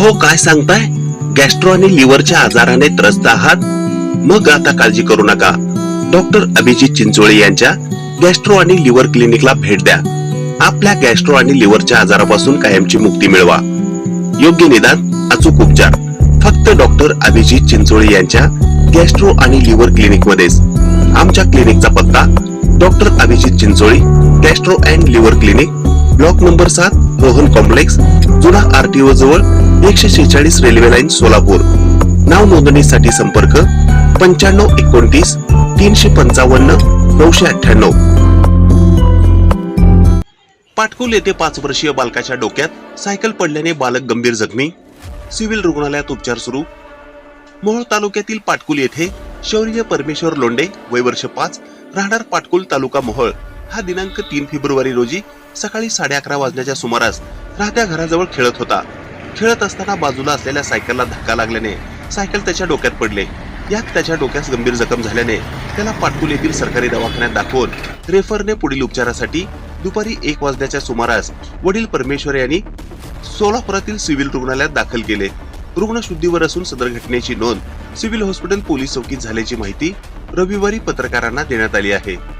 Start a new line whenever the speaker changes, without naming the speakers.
अहो काय सांगताय? गॅस्ट्रो आणि लिव्हरच्या आजाराने त्रस्त आहात? मग आता काळजी करू नका. डॉक्टर अभिजित चिंचोळे यांच्या गॅस्ट्रो आणि लिव्हर क्लिनिकला भेट द्या. आपल्या गॅस्ट्रो आणि लिव्हरच्या आजारापासून कायमची मुक्ती मिळवा. योग्य निदान अचूक उपचार. फक्त डॉक्टर अभिजित चिंचोळे यांच्या गॅस्ट्रो आणि लिव्हर क्लिनिक मध्येच आमच्या क्लिनिकचा पत्ता doctor Abhijit Chincholi gastro and liver clinic block number सात रोहन कॉम्प्लेक्स जुना आरटीओ जवळ एकशे शेहेचाळीस रेल्वे लाईन सोलापूर. नाव नोंदणीसाठी संपर्क पंच्याण्णव एकोणतीस तीनशे पंचावन्न नऊशे अठ्ठ्याण्णव. पाटकुल येथे पाच वर्षीय बालकाच्या डोक्यात सायकल पडल्याने बालक गंभीर जखमी. सिव्हिल रुग्णालयात उपचार सुरू. मोहोळ तालुक्यातील पाटकुल येथे शौर्य परमेश्वर लोंडे वय वर्ष पाच राहणार पाटकुल तालुका मोहोळ. हा दिनांक तीन फेब्रुवारी रोजी सकाळी साडे अकरा वाजण्याच्या सुमारास राहत्या घराजवळ खेळत होता. खेळत असताना बाजूला असलेल्या सायकलला धक्का लागल्याने सायकल त्याच्या डोक्यात पडले. यात त्याच्या डोक्यास गंभीर जखम झाल्याने त्याला पाटकुल येथील सरकारी दवाखान्यात दाखवून रेफरने पुढील उपचारासाठी दुपारी एक वाजण्याच्या सुमारास वडील परमेश्वर यांनी सोलापुरातील सिव्हिल रुग्णालयात दाखल केले. रुग्ण शुद्धीवर असून सदर घटनेची नोंद सिव्हिल हॉस्पिटल पोलीस चौकीत झाल्याची माहिती रविवारी पत्रकारांना देण्यात आली आहे.